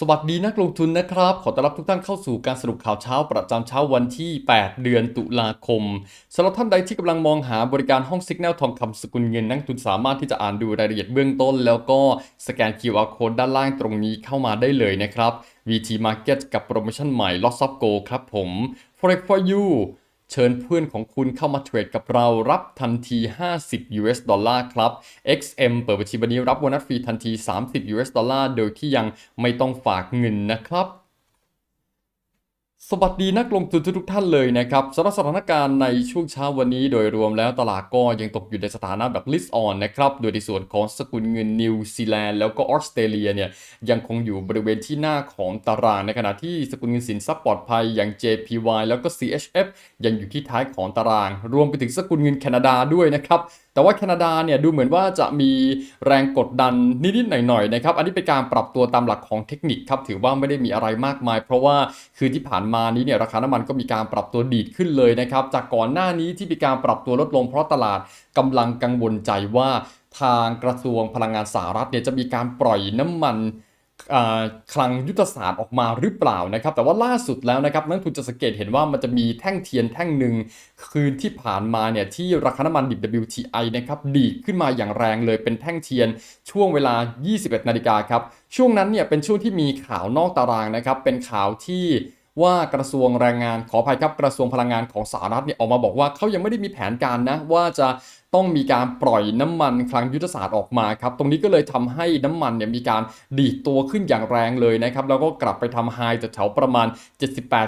สวัสดีนักลงทุนนะครับ ขอต้อนรับทุกท่านเข้าสู่การสรุปข่าวเช้าประจำเช้าวันที่ 8 เดือนตุลาคมสำหรับท่านใดที่กำลังมองหาบริการห้องสิกแนลทองคำสกุลเงินนักทุนสามารถที่จะอ่านดูรายละเอียดเบื้องต้น แล้วก็สแกน QR code ด้านล่างตรงนี้เข้ามาได้เลยนะครับ VT Market กับโปรโมชั่นใหม่ Lots of Go ครับผม Forex for you เชิญเพื่อนของคุณเข้ามาเทรดกับเรารับทันที 50 US ดอลลาร์ครับ XM เปิดบัญชีวันนี้รับโบนัสฟรีทันที 30 US ดอลลาร์โดยที่ยังไม่ต้องฝากเงินนะครับ สวัสดีนักลงทุนทุกท่านเลยนะครับสำหรับสถานการณ์ในช่วงเช้าวันนี้โดยรวมแล้วตลาดก็ยังตกอยู่ในสถานะแบบ list on นะครับ โดยในส่วนของสกุลเงินนิวซีแลนด์แล้วก็ออสเตรเลียเนี่ยยังคงอยู่บริเวณที่หน้าของตารางในขณะที่สกุลเงินสินทรัพย์ปลอดภัยอย่าง JPY แล้วก็ CHF ยังอยู่ที่ท้ายของตาราง รวมไปถึงสกุลเงินแคนาดาด้วยนะครับ แต่ว่าแคนาดาเนี่ยดูเหมือนว่าจะมีแรงกดดันนิดๆหน่อยๆนะครับ อันนี้เป็นการปรับตัวตามหลักของเทคนิคครับถือว่าไม่ได้มีอะไรมากมาย เพราะว่าคือที่ผ่านมานี้เนี่ยราคาน้ำมันก็มีการปรับตัวดีดขึ้นเลยนะครับ จากก่อนหน้านี้ที่มีการปรับตัวลดลงเพราะตลาดกำลังกังวลใจว่าทางกระทรวงพลังงานสหรัฐเนี่ยจะมีการปล่อยน้ำมัน คลังยุทธศาสตร์ออกมาหรือเปล่านะครับ แต่ว่าล่าสุดแล้วนะครับนักทุนจะสังเกตเห็นว่ามันจะมีแท่งเทียนแท่งหนึ่งคืนที่ผ่านมาเนี่ยที่ราคาน้ำมันดิบ WTI นะครับดีขึ้นมาอย่างแรงเลยเป็นแท่งเทียนช่วงเวลา 21 นาฬิกาครับ ช่วงนั้นเนี่ยเป็นช่วงที่มีข่าวนอกตารางนะครับเป็นข่าวที่ ว่ากระทรวงแรงงานขออภัยครับกระทรวงพลังงานของสหรัฐเนี่ยออกมาบอกว่าเขายังไม่ได้มีแผนการนะว่าจะต้องมีการปล่อยน้ำมันคลังยุทธศาสตร์ออกมาครับตรงนี้ก็เลยทำให้น้ำมันเนี่ยมีการดีดตัวขึ้นอย่างแรงเลยนะครับแล้วก็กลับไปทำไฮจากแถวประมาณ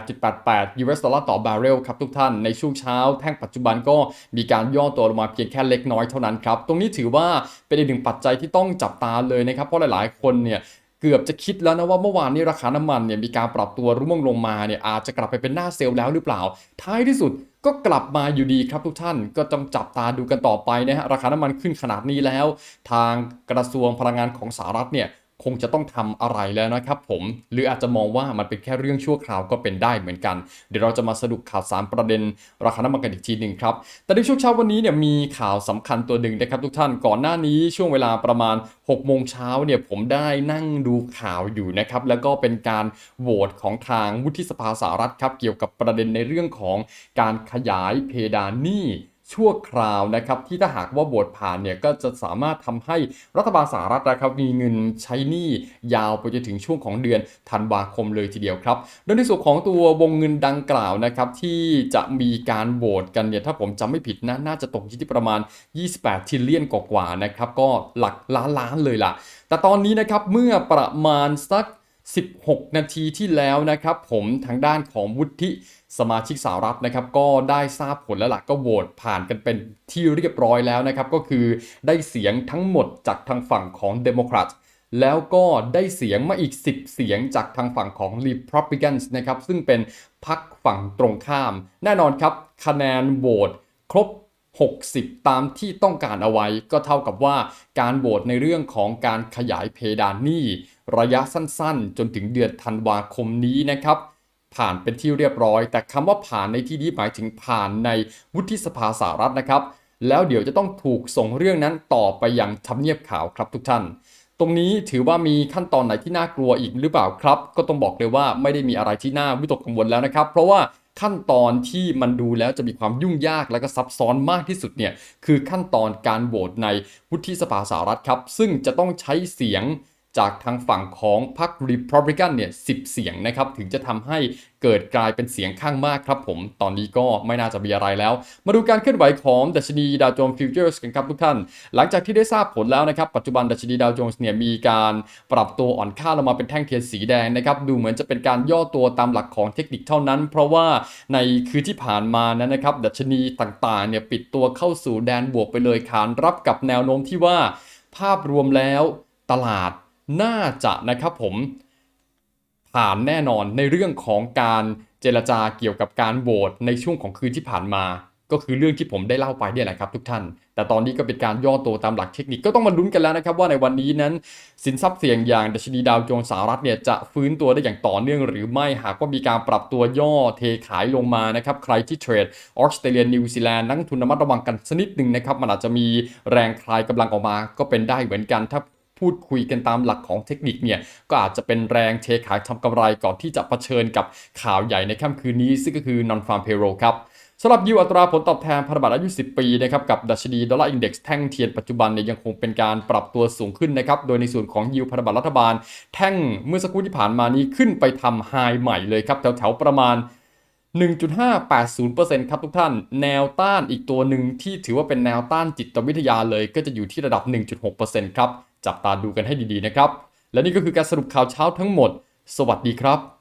78.88 US ดอลลาร์ต่อบาร์เรลครับทุกท่านในช่วงเช้าแท่งปัจจุบันก็มีการย่อตัวลงมาเพียงแค่เล็กน้อยเท่านั้นครับตรงนี้ถือว่าเป็นอีกหนึ่งปัจจัยที่ต้องจับตาเลยนะครับเพราะหลาย ๆ คนเนี่ย เกือบจะคิดแล้วนะว่าเมื่อวานนี้ราคาน้ำมันเนี่ยมีการปรับตัวร่วงลงมาเนี่ยอาจจะกลับไปเป็นหน้าเซลล์แล้วหรือเปล่า ท้ายที่สุดก็กลับมาอยู่ดีครับทุกท่านก็ต้องจับตาดูกันต่อไปนะฮะราคาน้ำมันขึ้นขนาดนี้แล้ว ทางกระทรวงพลังงานของสหรัฐเนี่ย คงจะต้องทำอะไรแล้วนะครับผม หรืออาจจะมองว่ามันเป็นแค่เรื่องชั่วคราวก็เป็นได้เหมือนกัน เดี๋ยวเราจะมาสรุปข่าวสารประเด็น ราคาน้ำมันกันอีกทีหนึ่งครับ แต่ในช่วงเช้าวันนี้เนี่ยมีข่าวสำคัญตัวหนึ่งนะครับทุกท่าน ก่อนหน้านี้ช่วงเวลาประมาณ6โมงเช้าเนี่ยผมได้นั่งดูข่าวอยู่นะครับ แล้วก็เป็นการโหวตของทางวุฒิสภาสหรัฐครับ เกี่ยวกับประเด็นในเรื่องของการขยายเพดานหนี้ ชั่วคราวนะครับที่ถ้าหากว่าโหวตผ่านเนี่ยก็จะสามารถทำให้รัฐบาลสหรัฐนะครับมีเงินใช้หนี้ยาวไปจนถึงช่วงของเดือนธันวาคมเลยทีเดียวครับโดยในส่วนของตัววงเงินดังกล่าวนะครับที่จะมีการโหวตกันเนี่ยถ้าผมจำไม่ผิดนะน่าจะตกอยู่ที่ประมาณ 28ทิลเลียนกว่าๆนะครับก็หลักล้านล้านเลยล่ะ แต่ตอนนี้นะครับเมื่อประมาณสัก 16 นาทีที่แล้วนะครับผมทางด้านของวุฒิสมาชิกสหรัฐนะครับก็ได้ทราบผลแล้วล่ะก็โหวตผ่านกันเป็นที่เรียบร้อยแล้วนะครับก็คือได้เสียงทั้งหมดจากทางฝั่งของเดโมแครตแล้วก็ได้เสียงมาอีก 10 เสียงจากทางฝั่งของ Republicans นะครับซึ่งเป็นพรรคฝั่งตรงข้าม แน่นอนครับคะแนนโหวตครบ 60 ตามที่ต้องการเอาไว้ ก็เท่ากับว่าการโหวตในเรื่องของการขยายเพดานหนี้ ระยะสั้นๆ จนถึงเดือนธันวาคมนี้นะครับผ่านเป็นที่เรียบร้อย แต่คำว่าผ่านในที่นี้หมายถึงผ่านในวุฒิสภาสหรัฐนะครับ แล้วเดี๋ยวจะต้องถูกส่งเรื่องนั้นต่อไปยังทำเนียบขาวครับทุกท่าน ตรงนี้ถือว่ามีขั้นตอนไหนที่น่ากลัวอีกหรือเปล่าครับ ก็ต้องบอกเลยว่าไม่ได้มีอะไรที่น่าวิตกกังวลแล้วนะครับ เพราะว่าขั้นตอนที่มันดูแล้วจะมีความยุ่งยากและก็ซับซ้อนมากที่สุดเนี่ยคือขั้นตอนการโหวตในวุฒิสภาสหรัฐครับ ซึ่งจะต้องใช้เสียง จากทางฝั่งของพรรค Republican เนี่ย10เสียงนะครับถึงจะทำให้เกิดกลายเป็นเสียงข้างมากครับผม ตอนนี้ก็ไม่น่าจะมีอะไรแล้ว มาดูการเคลื่อนไหวของดัชนีดาวโจนส์ฟิวเจอร์สกันครับทุกท่าน หลังจากที่ได้ทราบผลแล้วนะครับ ปัจจุบันดัชนีดาวโจนส์เนี่ยมีการปรับตัวอ่อนค่าลงมาเป็นแท่งเทียนสีแดงนะครับ ดูเหมือนจะเป็นการย่อตัวตามหลักของเทคนิคเท่านั้น เพราะว่าในคืนที่ผ่านมานั้นนะครับดัชนีต่างๆเนี่ยปิดตัวเข้าสู่แดนบวกไปเลยขานรับกับแนวโน้มที่ว่า ภาพรวมแล้วตลาด น่าจะนะครับผมผ่านแน่นอนในเรื่องของการเจรจาเกี่ยวกับการโหวตในช่วงของคืนที่ผ่านมา ก็คือเรื่องที่ผมได้เล่าไปเนี่ยแหละครับทุกท่าน แต่ตอนนี้ก็เป็นการย่อตัวตามหลักเทคนิคก็ต้องมาลุ้นกันแล้วนะครับ ว่าในวันนี้นั้น สินทรัพย์เสี่ยงอย่างดัชนีดาวโจนส์สหรัฐเนี่ยจะฟื้นตัวได้อย่างต่อเนื่องหรือไม่หากว่ามีการปรับตัวย่อเทขายลงมานะครับใครที่เทรดออสเตรเลียนิวซีแลนด์นักทุนระมัดระวังกันสักนิดหนึ่งนะครับมันอาจจะมีแรงคลายกำลังออกมาก็เป็นได้เหมือนกันถ้า พูดคุยกันตามหลักของเทคนิคเนี่ยก็อาจจะเป็นแรงเทขายทำกำไรก่อนที่จะเผชิญกับข่าวใหญ่ในค่ำคืนนี้ ซึ่งก็คือ non farm payroll ครับสำหรับยิวอัตราผลตอบแทนพันธบัตรอายุ 10 ปีนะครับกับดัชนีดอลลาร์อินเด็กซ์แท่งเทียนปัจจุบันเนี่ยยังคงเป็นการปรับตัวสูงขึ้นนะครับโดยในส่วนของยิวพันธบัตรรัฐบาล แท่งเมื่อสักครู่ที่ผ่านมานี้ขึ้นไปทำไฮใหม่เลยครับแถวๆประมาณ 1.580%ครับทุกท่าน แนวต้านอีกตัวหนึ่งที่ถือว่าเป็นแนวต้านจิตวิทยาเลยก็จะอยู่ที่ระดับ 1.6%ครับ จับตาดูกันให้ดีๆนะครับ และนี่ก็คือการสรุปข่าวเช้าทั้งหมด สวัสดีครับ